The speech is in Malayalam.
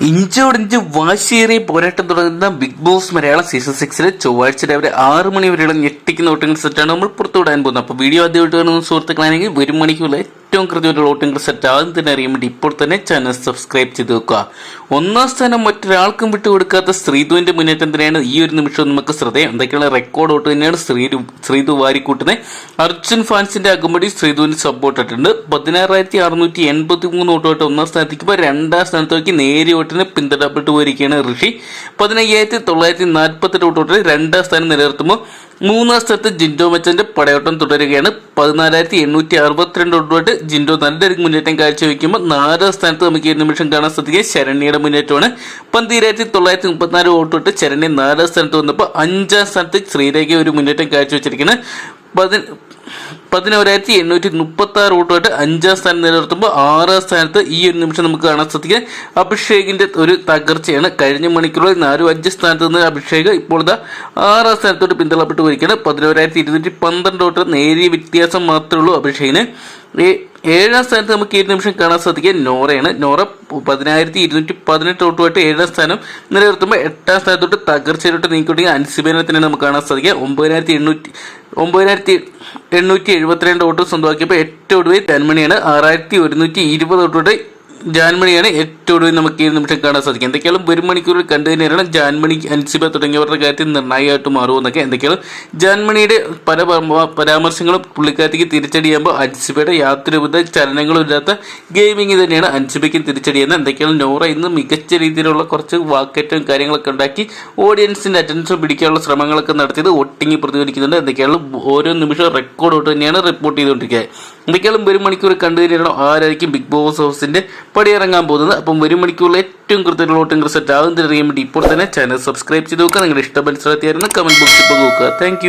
ഇഞ്ചോടിഞ്ച് വാശിയേറിയ പോരാട്ടം തുടങ്ങുന്ന ബിഗ് ബോസ് മലയാളം സീസൺ സിക്സിൽ ചൊവ്വാഴ്ച രാവിലെ ആറ് മണി വരെയുള്ള ഞെട്ടിക്കുന്ന ഓട്ടങ്ങൾ സെറ്റാണ് നമ്മൾ പുറത്തുവിടാൻ പോകുന്നത്. അപ്പോൾ വീഡിയോ ആദ്യമായിട്ട് കാണുന്ന സുഹൃത്തുക്കളാണെങ്കിൽ ഒരു മണിക്കുള്ള ഏറ്റവും കൃത്യമായിട്ട് ഓട്ടങ്ങൾ സെറ്റ് ആദ്യം തന്നെ അറിയാൻ വേണ്ടി ഇപ്പോൾ തന്നെ ചാനൽ സബ്സ്ക്രൈബ് ചെയ്ത് വെക്കുക. ഒന്നാം സ്ഥാനം മറ്റൊരാൾക്കും വിട്ടുകൊടുക്കാത്ത ശ്രീധുവിന്റെ മുന്നേറ്റം തന്നെയാണ് ഈ ഒരു നിമിഷം നമുക്ക് ശ്രദ്ധേയം. എന്തൊക്കെയുള്ള റെക്കോർഡ് ഓട്ട് തന്നെയാണ് ശ്രീധു ശ്രീധു വാരിക്കൂട്ടുന്നത്. അർജുൻ ഫാൻസിന്റെ അകമ്പടി ശ്രീധുവിന് സപ്പോർട്ട് ഇട്ടിട്ടുണ്ട്. പതിനാറായിരത്തി അറുന്നൂറ്റി എൺപത്തി മൂന്ന് വോട്ടുമായിട്ട് ഒന്നാം സ്ഥാനത്തേക്ക് രണ്ടാം സ്ഥാനത്തേക്ക് നേരിയ വോട്ടിന് പിന്തുടപ്പെട്ടു പോയിരിക്കുകയാണ് ഋഷി. പതിനയ്യായിരത്തി തൊള്ളായിരത്തി നാൽപ്പത്തെട്ട് വോട്ടോട്ട് രണ്ടാം സ്ഥാനം നിലനിർത്തുമ്പോൾ മൂന്നാം സ്ഥലത്ത് ജിൻഡോ മച്ചന്റെ പടയോട്ടം തുടരുകയാണ്. പതിനാലായിരത്തി എണ്ണൂറ്റി അറുപത്തിരണ്ട് വോട്ടുമായിട്ട് ജിൻഡോ നല്ലൊരു മുന്നേറ്റം കാഴ്ചവെക്കുമ്പോൾ നാലാം സ്ഥാനത്ത് നമുക്ക് ഈ നിമിഷം കാണാൻ സാധിക്കുക. ശരണ്യയുടെ മുന്നേറ്റമാണ്. പന്തിരായിരത്തി തൊള്ളായിരത്തി മുപ്പത്തിനാല് വോട്ട് തൊട്ട് ശരണ്യ നാലാം സ്ഥാനത്ത് വന്നപ്പോൾ അഞ്ചാം സ്ഥാനത്ത് ശ്രീരേഖ ഒരു മുന്നേറ്റം കാഴ്ചവെച്ചിരിക്കുന്നത് പതി പതിനോരായിരത്തി എണ്ണൂറ്റി മുപ്പത്തി ആറ് വോട്ടുമായിട്ട് അഞ്ചാം സ്ഥാനം നിലനിർത്തുമ്പോൾ ആറാം സ്ഥാനത്ത് ഈ ഒരു നിമിഷം നമുക്ക് കാണാൻ സാധിക്കുക അഭിഷേകിന്റെ ഒരു തകർച്ചയാണ് കഴിഞ്ഞ മണിക്കൂറിൽ നാലും അഞ്ച് സ്ഥാനത്ത് നിന്ന് അഭിഷേക് ഇപ്പോൾ ഇതാ ആറാം സ്ഥാനത്തോട്ട് പിന്തള്ളപ്പെട്ട് വരികയാണ് പതിനോരായിരത്തി ഇരുന്നൂറ്റി പന്ത്രണ്ട് വോട്ട് നേരിയ വ്യത്യാസം മാത്രമേ ഉള്ളൂ അഭിഷേകിന്. ഏ- ഏഴാം സ്ഥാനത്ത് നമുക്ക് ഈ നിമിഷം കാണാൻ സാധിക്കുക നോറയാണ്. നോറ പതിനായിരത്തി ഇരുന്നൂറ്റി പതിനെട്ട് തൊട്ടുമായിട്ട് ഏഴാം സ്ഥാനം നിലനിർത്തുമ്പോൾ എട്ടാം സ്ഥാനത്തോട്ട് തകർച്ചയിലോട്ട് നീക്കിക്കൊണ്ടെങ്കിൽ അൻസിബേനെ തന്നെ നമുക്ക് കാണാൻ സാധിക്കുക. ഒമ്പതിനായിരത്തി എണ്ണൂറ്റി ഒമ്പതിനായിരത്തി എണ്ണൂറ്റി എഴുപത്തിരണ്ട് വോട്ട് സ്വന്തമാക്കിയപ്പോൾ ഏറ്റവും ഒടുവിൽ തന്മണിയാണ് ആറായിരത്തി ഒരുന്നൂറ്റി ഇരുപത് വോട്ടോട്ട് ജാൻമണിയാണ് ഏറ്റവും ഒടുവിൽ നമുക്ക് ഈ നിമിഷം കാണാൻ സാധിക്കും എന്തൊക്കെയാലും ഒരു മണിക്കൂറിൽ കണ്ടു തന്നെയാണ് ജാൻമണി അൻസിബ തുടങ്ങിയവരുടെ കാര്യത്തിൽ നിർണായകമായിട്ട് മാറുമെന്നൊക്കെ എന്തൊക്കെയാണ് ജാൻമണിയുടെ പല പരാ- പരാമർശങ്ങളും പുള്ളിക്കാരത്തേക്ക് തിരിച്ചടിയാകുമ്പോൾ അൻസിബയുടെ യാതൊരുവിധ ചലനങ്ങളും ഇല്ലാത്ത ഗെയിമിംഗ് തന്നെയാണ് അൻസിബയ്ക്ക് തിരിച്ചടിയെന്ന് എന്തൊക്കെയാണ് നോറ ഇന്ന് മികച്ച രീതിയിലുള്ള കുറച്ച് വാക്കേറ്റവും കാര്യങ്ങളൊക്കെ ഉണ്ടാക്കി ഓഡിയൻസിന്റെ അറ്റൻഷൻ പിടിക്കാനുള്ള ശ്രമങ്ങളൊക്കെ നടത്തിയത് ഒട്ടിങ്ങി പ്രതികരിക്കുന്നുണ്ട്. എന്തൊക്കെയാണ് ഓരോ നിമിഷം റെക്കോർഡ് തന്നെയാണ് റിപ്പോർട്ട് ചെയ്തുകൊണ്ടിരിക്കുക എന്തൊക്കെയാണ് ഒരു മണിക്കൂർ കണ്ടു തന്നെയാണോ ആരായിരിക്കും ബിഗ് ബോസ് ഹൗസിന്റെ പടിയിറങ്ങാൻ പോകുന്നത്. അപ്പം ഒരു മണിക്കൂറിൽ ഏറ്റവും കൃത്യമുള്ള ഓട്ടം സെറ്റ് ആകുന്നതിന് അറിയാൻ വേണ്ടി ഇപ്പോൾ തന്നെ ചാനൽ സബ്സ്ക്രൈബ് ചെയ്ത് നോക്കുക. നിങ്ങളുടെ ഇഷ്ടം മനസ്സിലാക്കിയായിരുന്നു കമന്റ് ബോക്സിൽ നോക്കുക. താങ്ക്